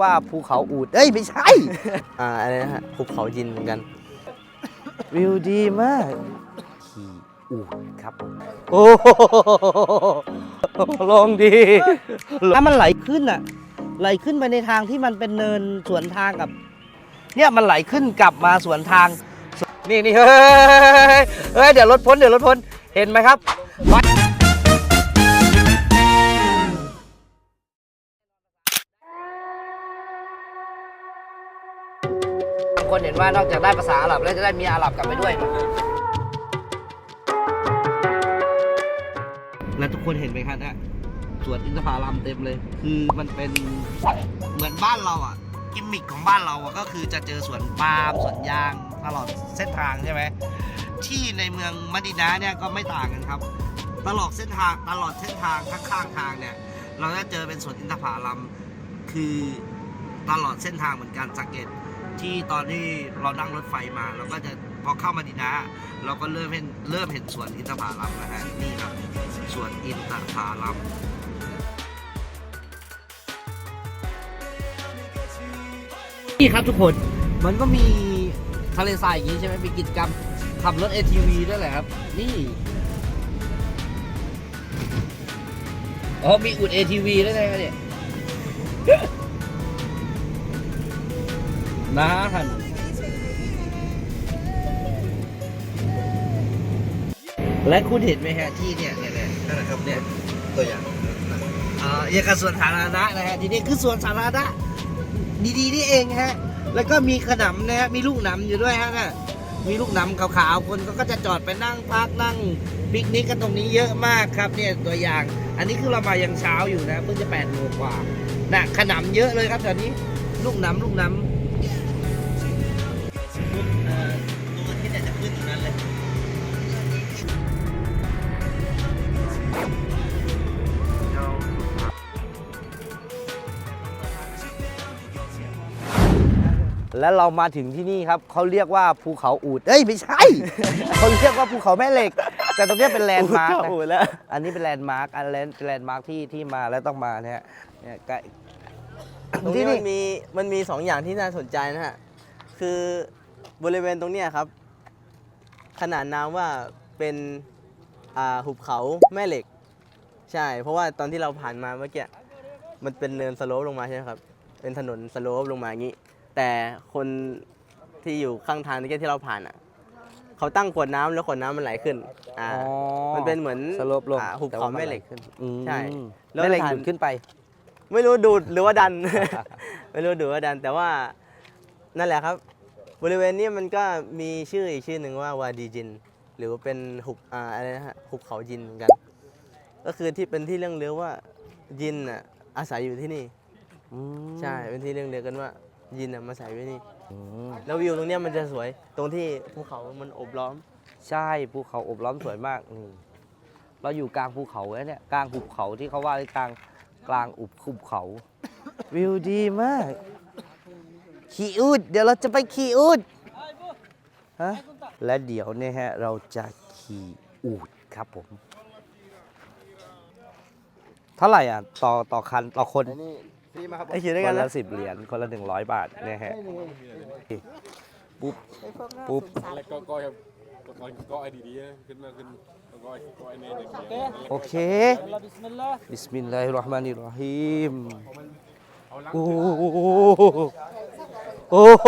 ว่าภูเขาอูดเอ้ยไม่ใช่ อ่าอะไรนะฮะภูเขายินเหมือนกัน วิวดีมาก ขี่อูดครับผมโอ้โหลองดีถ้ามันไหลขึ้นอะ ไหลขึ้นไปในทางที่มันเป็นเนินสวนทางกับ เนี่ยมันไหลขึ้นกลับมาสวนทาง นี่นี่เฮ้ยเฮ้ยเดี๋ยวรถพ้นเดี๋ยวรถพ้นเห็นไหมครับ คนเห็นว่านอกจากได้ภาษาอาหรับแล้วจะได้มีอาหรับกลับไปด้วย แล้วทุกคนเห็นไหมครับเนี่ยสวนอินทผลัมเต็มเลย คือมันเป็นเหมือนบ้านเราอะกิมมิคของบ้านเราอะก็คือจะเจอสวนปาล์มสวนยางตลอดเส้นทางใช่ไหมที่ในเมืองมะดินาเนี่ยก็ไม่ต่างกันครับ ตลอดเส้นทางตลอดเส้นทางข้างๆทางเนี่ย เราจะเจอเป็นสวนอินทผลัมคือตลอดเส้นทางเหมือนกันสังเกต ที่ตอนที่เรานั่งรถไฟมาเราก็จะพอเข้ามาดินาเราก็เริ่มเห็นเริ่มเห็นสวนอินทผลัมนะฮะนี่ครับสวนอินทผลัมนี่ครับทุกคนมันก็มีทะเลทรายอย่างนี้ใช่ไหมมีกิจกรรมขับรถ ATV ด้วยแหละครับ นี่อ๋อมีอุด ATV ด้วยนะเนี่ย นะฮันและคุณเห็นไหมฮะที่เนี่ยเนี่ยเนี่ยนั่นนะครับเนี่ยตัวอย่างอ่าอย่างกับสวนสาธารณะนะฮะที่นี่คือสวนสาธารณะดีๆนี่เองฮะแล้วก็มีขนำนะฮะมีลูกหนำอยู่ด้วยฮะน่ะมีลูกหนำขาวๆคนเขาก็จะจอดไปนั่งพักนั่งปิกนิกกันตรงนี้เยอะมากครับเนี่ยตัวอย่าง อันนี้คือเรามายังเช้าอยู่นะเพิ่งจะแปดโมงกว่านะขนำเยอะเลยครับแถวนี้ ลูกหนำลูกหนำ แล้วเรามาถึงที่นี่ครับเขาเรียกว่าภูเขาอูดเอ้ยไม่ใช่ เขาเรียกว่าภูเขาแม่เหล็ก แต่ตรงเนี้ยเป็นแลนด์มาร์กนะอูดแล้วอันนี้เป็นแลนด์มาร์กอันแลนด์แลนด์มาร์กที่ที่มาแล้วต้องมาเนี่ยเนี่ยใกล้ตรงที่นี้นี่มันมีมันมีสองอย่างที่น่าสนใจนะฮะ คือบริเวณตรงเนี้ยครับ ขนานนามว่าเป็นอ่าหุบเขาแม่เหล็ก ใช่ เพราะว่าตอนที่เราผ่านมาเมื่อกี้มันเป็นเนินสโลปลงมาใช่ไหมครับ เป็นถนนสโลปลงมาอย่างนี้ แต่คนที่อยู่ข้างทางที่ที่เราผ่านอะเขาตั้งขวดน้ำแล้วขวดน้ำมันไหลขึ้นอ่า มันเป็นเหมือนสโลปลงอ่าหุบแต่เขาว่นแม่เหล็กขึ้น อืมใช่แล้วแม่เหล็กทาน ดูดขึ้นไป ไม่รู้ดูดหรือว่าดัน ไม่รู้ดูดว่าดัน แต่ว่านั่นแหละครับ บริเวณนี้มันก็มีชื่ออีกชื่อหนึ่งว่าวาดีจิน หรือว่าเป็นหุบอ่าอะไรนะฮะหุบเขายินเหมือนกัน ก็คือที่เป็นที่เรื่องเลือว่ายินอะอาศัยอยู่ที่นี่ อืมใช่เป็นที่เรื่องเลือกันว่า ยินอะมาอาศัยไว้นี่ อืมแล้ววิวตรงเนี้ยมันจะสวย ตรงที่ภูเขามันโอบล้อม ใช่ภูเขาโอบล้อมสวยมากนี่เราอยู่กลางภูเขาแล้วเนี่ยกลางหุบเขาที่เขาว่าไว้กลางกลางอุบหุบเขา วิวดีมาก ขี่อูดเดี๋ยวเราจะไปขี่อูดฮะและเดี๋ยวเนี่ยฮะเราจะขี่อูดครับผม เท่าไหร่อะต่อต่อคันต่อคน ไอ้ขี่ด้วยคกันนนะละสิบเหรียญคนละหนึ่งร้อยบาทเนี่ยฮะปุ๊บปุ๊บแล้วก็ก้อยครับก้อยก้อยดีๆนะขึ้นมาขึ้นก้อยก้อยในเด็กเนี่ยโอเคบิสมิลลาฮิรเราะห์มานิรเราะฮีมโอ้โหโอ้โห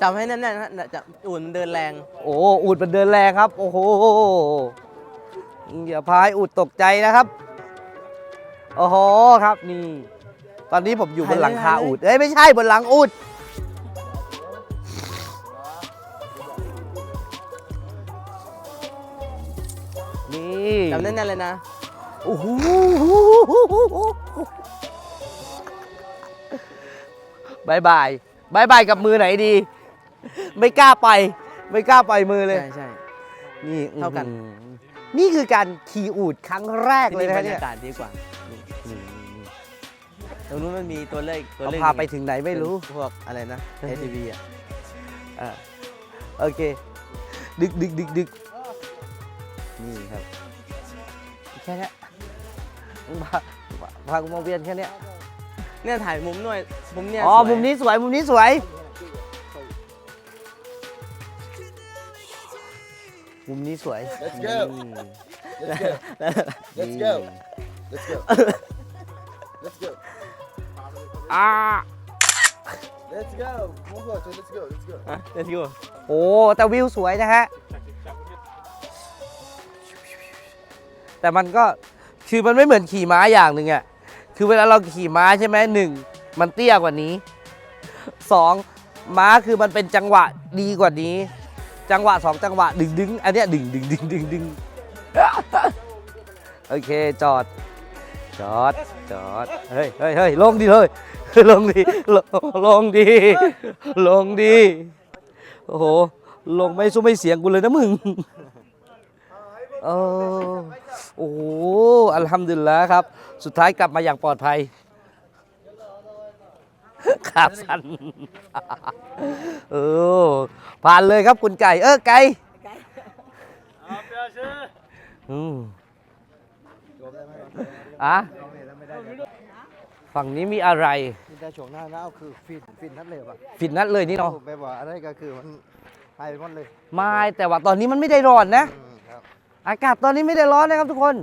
จับให้แน่นๆนะฮะจับอุ่นเดินแรง โอ้โหอูดมันเดินแรงครับ โอ้โหอย่าพายอูดตกใจนะครับ โอ้โหครับนี่ ตอนนี้ผมอยู่บนหลังคาอูดเอ้ยไม่ใช่บนหลังอูดนี่จับแน่นๆเลยนะโอ้โหบายบายบายบายกับมือไหนดี ไม่กล้าไป ไม่กล้าปล่อยมือเลย ใช่ใช่นี่เท่ากันอื้อหือ นี่คือการขี่อูดครั้งแรกที่เลยนี่บรนะรเนี่ยยากาศดีกว่านี่นี่นี่ตรงนู้นมันมีตัวเลขตัวเขาเลขพาไปถึงไหนไม่รู้ เป็นพวกอะไรนะ ATV อะอ่าโอเค ดึกดึกดึกดึกนี่ครับ แค่นี้พาพากูมาเวียนแค่เนี้ยเนี่ยถ่ายมุมหน่อยมุมเนี่ยอ๋อ สวยมุมนี้สวย มุมนี้สวย มุมนี้สวย Let's go. อืม Let's go. Let's go. Let's go. Let's go. อ่า Let's go. Come on, go. Let's go. Let's go. อะ let's go โอ้แต่วิวสวยนะฮะ แต่มันก็คือมันไม่เหมือนขี่ม้าอย่างหนึ่งอะคือเวลาเราขี่ม้าใช่ไหมหนึ่งมันเตี้ยกว่านี้สองม้าคือมันเป็นจังหวะดีกว่านี้ จังหวะสองจังหวะ ดึงดึงอันเนี้ยดึงดึงดึงดึงดึงโอเคจอด จอด จอด เฮ้ยเฮ้ยเฮ้ยลงดิเลยลงดิลงลงดิลงดิโอ้โห ลงไม่สู้ไม่เสียงกูเลยนะมึงโอ้โห อัลฮัมดุลิลละครับ สุดท้ายกลับมาอย่างปลอดภัย ขาสั่นเออผ่านเลยครับคุณไก่ เออไก่อืมอะฝั่งนี้มีอะไรนี่แต่ช่วงหน้าหนาวคือฟินฟินทัดเลยป่ะฟินนัดเลยนี่เนาะแบบว่าอะไรก็คือมันหายไปหมดเลยไม่แต่ว่าตอนนี้มันไม่ได้ร้อนนะอืมครับอากาศตอนนี้ไม่ได้ร้อนนะครับทุกคน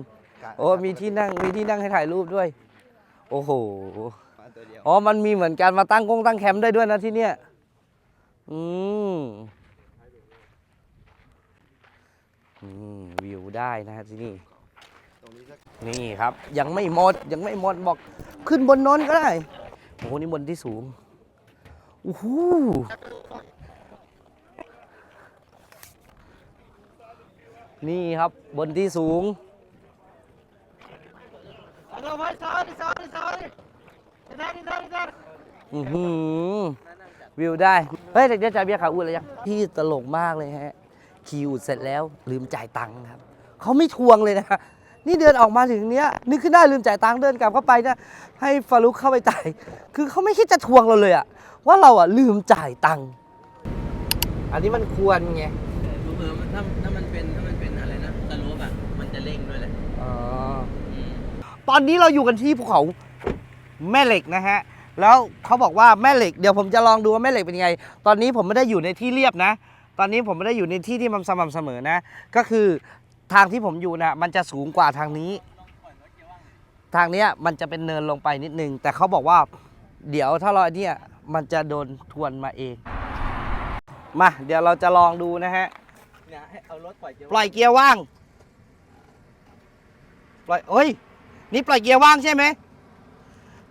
กะโอ้มีที่นั่งมีที่นั่งให้ถ่ายรูปด้วย โอ้โหมาตัวเดียว อ๋อ มันมีเหมือนกันมาตั้งกงตั้งแคมป์ได้ด้วยนะที่เนี้ยอืมอืมวิวได้นะฮะที่นี่ นี่ครับ ยังไม่หมด ยังไม่หมดบอกขึ้นบนโนนก็ได้ โอ้โห นี่บนที่สูงโอ้โหนี่ครับบนที่สูง อือหือวิวได้ เฮ้ยเด็กเดี๋ยวจ่ายเบียร์ขาอุ่นเลยยังพี่ตลกมากเลยฮะ ขี่อุดเสร็จแล้วลืมจ่ายตังค์ครับ เขาไม่ทวงเลยนะ นี่เดินออกมาถึงเนี้ยนึกขึ้นได้ลืมจ่ายตังค์เดินกลับเข้าไปนะ ให้ฟารุกเข้าไปจ่าย คือเขาไม่คิดจะทวงเราเลยอะว่าเราอะลืมจ่ายตังค์ อันนี้มันควรไงเออถ้าถ้ามันเป็นถ้ามันเป็นอะไรนะสโลปอะ มันจะเร่งด้วยแหละ อ๋ออืมตอนนี้เราอยู่กันที่ภูเขา แม่เหล็กนะฮะแล้วเขาบอกว่าแม่เหล็กเดี๋ยวผมจะลองดูว่าแม่เหล็กเป็นยังไง ตอนนี้ผมไม่ได้อยู่ในที่เรียบนะ ตอนนี้ผมไม่ได้อยู่ในที่ที่มันสม่ำเสมอนะ ก็คือทางที่ผมอยู่นะมันจะสูงกว่าทางนี้ ทางเนี้ยมันจะเป็นเนินลงไปนิดนึง แต่เขาบอกว่า เดี๋ยวถ้าเราเนี่ยมันจะโดนทวนมาเอง มาเดี๋ยวเราจะลองดูนะฮะเนี่ยให้เอารถปล่อยเกียร์ปล่อยเกียร์ว่างปล่อยเอ้ยนี่ปล่อยเกียร์ว่างใช่ไหม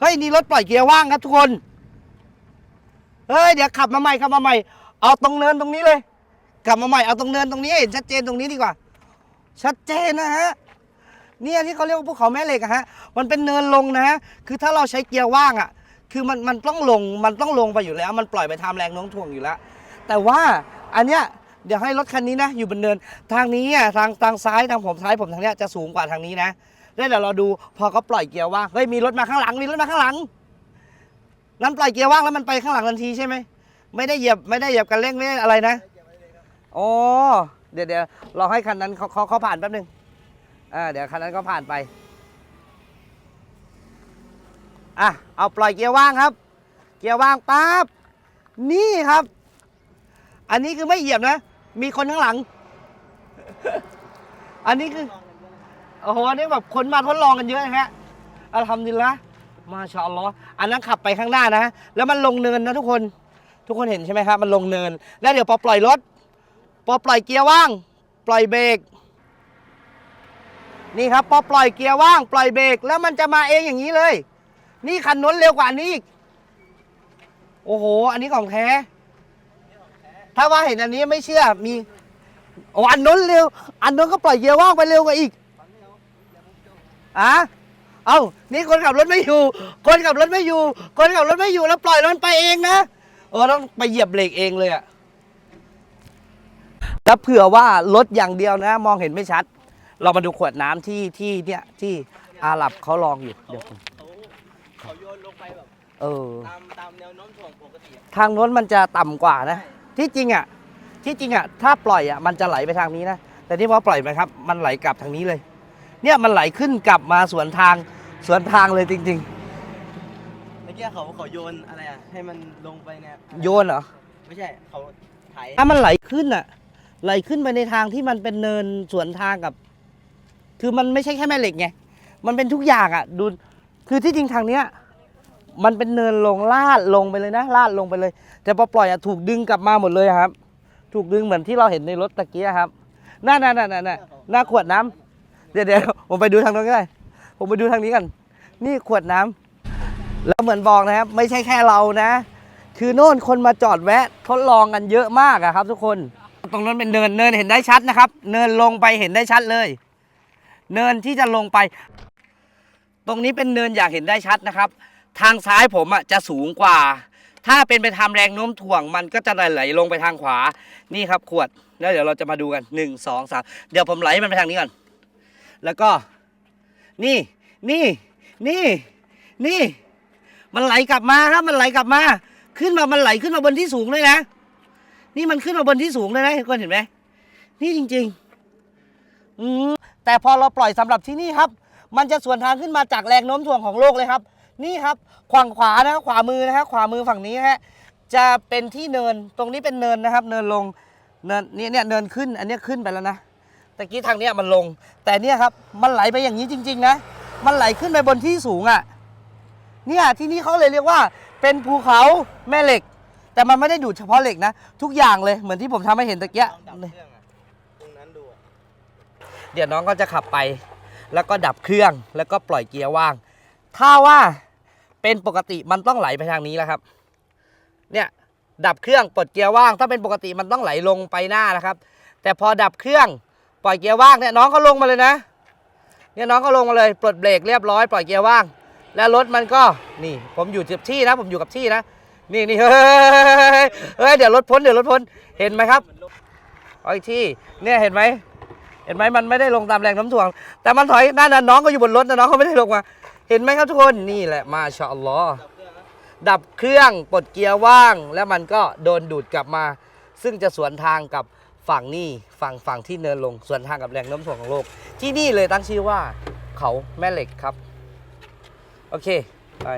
เฮ้ยนี่รถปล่อยเกียร์ว่างครับทุกคน เฮ้ยเดี๋ยวขับมาใหม่ขับมาใหม่ เอาตรงเนินตรงนี้เลย กลับมาใหม่เอาตรงเนินตรงนี้เห็นชัดเจนตรงนี้ดีกว่า ชัดเจนนะฮะเนี่ยที่เขาเรียกว่าภูเขาแม่เหล็กอะฮะ มันเป็นเนินลงนะฮะ คือถ้าเราใช้เกียร์ว่างอะคือมันมันต้องลง มันต้องลงไปอยู่แล้ว มันปล่อยไปตาแรงโน้มถ่วงอยู่แล้ว แต่ว่าอันเนี้ยเดี๋ยวให้รถคันนี้นะ อยู่บนเนิน ทางนี้อะทางทางซ้ายทางผมซ้ายผมทางเนี้ยจะสูงกว่าทางนี้นะ แล้วเดี๋ยวเราดูพอเขาปล่อยเกียร์ว่างเฮ้ยมีรถมาข้างหลังมีรถมาข้างหลังนั่นปล่อยเกียร์ว่างแล้วมันไปข้างหลังทันทีใช่ไหมไม่ได้เหยียบไม่ได้เหยียบกันเร่งไม่ได้อะไรนะโอ๋อเดี๋ยวเดี๋ยวเรอให้คันนั้นเขาเขาเขาผ่านแป๊บนึงอ่าเดี๋ยวคันนั้นก็ผ่านไปอะเอาปล่อยเกียร์ว่างครับ เกียร์ว่างปั๊บนี่ครับ อันนี้คือไม่เหยียบนะ มีคนข้างหลัง อันนี้คือ โอ้โหอันนี้แบบคนมาทดลองกันเยอะนะฮะอัลฮัมดุลิลละมาชาอัลลอฮ์อันนั้นขับไปข้างหน้านะ แล้วมันลงเนินนะทุกคน ทุกคนเห็นใช่ไหมครับ มันลงเนิน แล้วเดี๋ยวพอปล่อยรถ พอปล่อยเกียร์ว่าง ปล่อยเบรก นี่ครับ พอปล่อยเกียร์ว่าง ปล่อยเบรก แล้วมันจะมาเองอย่างนี้เลย นี่คันน้นเร็วกว่านี้อีก โอ้โห อันนี้ของแท้ ถ้าว่าเห็นอันนี้ไม่เชื่อ มี โอ้ อันน้นเร็ว อันน้นก็ปล่อยเกียร์ว่างไปเร็วกว่าอีก อะเอ้านี่คนขับรถไม่อยู่ คนขับรถไม่อยู่ คนขับรถไม่อยู่แล้วปล่อยรถไปเองนะเออต้องไปเหยียบเบรกเองเลยอะแล้วเผื่อว่ารถอย่างเดียวนะ มองเห็นไม่ชัด เรามาดูขวดน้ำที่ที่เนี่ยที่อาหรับเขาลองอยู่เดี๋ยวผมเขาโยนลงไปแบบเออ ตามตามแนวโน้มถ่วงปกติอะทางโน้นมันจะต่ำกว่านะ ที่จริงอะ ที่จริงอะ ถ้าปล่อยอะ มันจะไหลไปทางนี้นะ แต่ที่พอปล่อยไปครับ มันไหลกลับทางนี้เลย เนี่ยมันไหลขึ้นกลับมาสวนทางสวนทางเลยจริง เมื่อกี้เขาเขาโยนอะไรอะ ให้มันลงไปเนี่ยๆ โยนเหรอ ไม่ใช่เขาไถถ้ามันไหลขึ้นอะไหลขึ้นไปในทางที่มันเป็นเนินสวนทางกับ คือมันไม่ใช่แค่แม่เหล็กไง มันเป็นทุกอย่างอะดู คือที่จริงทางเนี้ย มันเป็นเนินลงลาดลงไปเลยนะลาดลงไปเลย แต่พอปล่อยอะถูกดึงกลับมาหมดเลยอะครับ ถูกดึงเหมือนที่เราเห็นในรถตะกี้อะครับน่าน่าน่าน่าน่าหน้าขวดน้ำ เดี๋ยวเดี๋ยวผมไปดูทางนู้นก็ได้ ผมไปดูทางนี้กัน นี่ขวดน้ำแล้วเหมือนบอกนะครับ ไม่ใช่แค่เรานะ คือโน่นคนมาจอดแวะทดลองกันเยอะมากอะครับ ทุกคน ตรงนั้นเป็นเนินเนินเห็นได้ชัดนะครับ เนินลงไปเห็นได้ชัดเลย เนินที่จะลงไป ตรงนี้เป็นเนินอยากเห็นได้ชัดนะครับ ทางซ้ายผมอะจะสูงกว่า ถ้าเป็นไปทำแรงโน้มถ่วงมันก็จะไหลลงไปทางขวา นี่ครับขวด แล้วเดี๋ยวเราจะมาดูกันหนึ่งสองสามเดี๋ยวผมไหลมันไปทางนี้ก่อน แล้วก็ นี่ นี่ นี่ นี่ มันไหลกลับมาครับ มันไหลกลับมา ขึ้นมา มันไหลขึ้นมาบนที่สูงเลยนะ นี่มันขึ้นมาบนที่สูงเลยนะเห็นคนเห็นไหม นี่จริงๆ อืมแต่พอเราปล่อยสำหรับที่นี่ครับ มันจะสวนทางขึ้นมาจากแรงโน้มถ่วงของโลกเลยครับ นี่ครับ ขวางขวานะครับขวามือนะครับขวามือฝั่งนี้นะฮะ จะเป็นที่เนิน ตรงนี้เป็นเนินนะครับ เนินลง เนินเนี่ยเนี่ยเนินขึ้น อันนี้ขึ้นไปแล้วนะ ตะกี้ทางเนี้ยมันลง แต่เนี่ยครับมันไหลไปอย่างนี้จริง ๆ นะ มันไหลขึ้นไปบนที่สูงอะเนี่ยที่นี่เขาเลยเรียกว่า เป็นภูเขาแม่เหล็ก แต่มันไม่ได้ดูดเฉพาะเหล็กนะ ทุกอย่างเลยเหมือนที่ผมทำให้เห็นตะเกียลองดับเครื่องอะตรงนั้นดูอะเดี๋ยวน้องก็จะขับไป แล้วก็ดับเครื่องแล้วก็ปล่อยเกียร์ว่าง ถ้าว่าเป็นปกติมันต้องไหลไปทางนี้แล้วครับ เนี่ยดับเครื่องปลดเกียร์ว่าง ถ้าเป็นปกติมันต้องไหลลงไปหน้านะครับ แต่พอดับเครื่อง ปล่อยเกียร์ว่างเนี่ยน้องก็ลงมาเลยนะเนี่ยน้องก็ลงมาเลยปลดเบรกเรียบร้อยปล่อยเกียร์ว่าง แล้วรถมันก็นี่ ผมอยู่กับที่นะ ผมอยู่กับที่นะนี่นี่เฮ้ยเฮ้ยเดี๋ยวรถพ้นเดี๋ยวรถพ้นเห็นไหมครับเอาอีกที่เนี่ยเห็นไหมเห็นไหมมันไม่ได้ลงตามแรงน้ำถ่วง แต่มันถอยนั่นน่ะน้องก็อยู่บนรถนะน้องเขาไม่ได้ลงมา เห็นไหมครับทุกคนนี่แหละมาชาอัลลอฮ์ดับเครื่องปลดเกียร์ว่าง แล้วมันก็โดนดูดกลับมา ซึ่งจะสวนทางกับ ฝั่งนี่ฝั่งฝั่งที่เนินลงส่วนทางกับแรงโน้มถ่วงของโลก ที่นี่เลยตั้งชื่อว่าเขาแม่เหล็กครับ โอเค ไป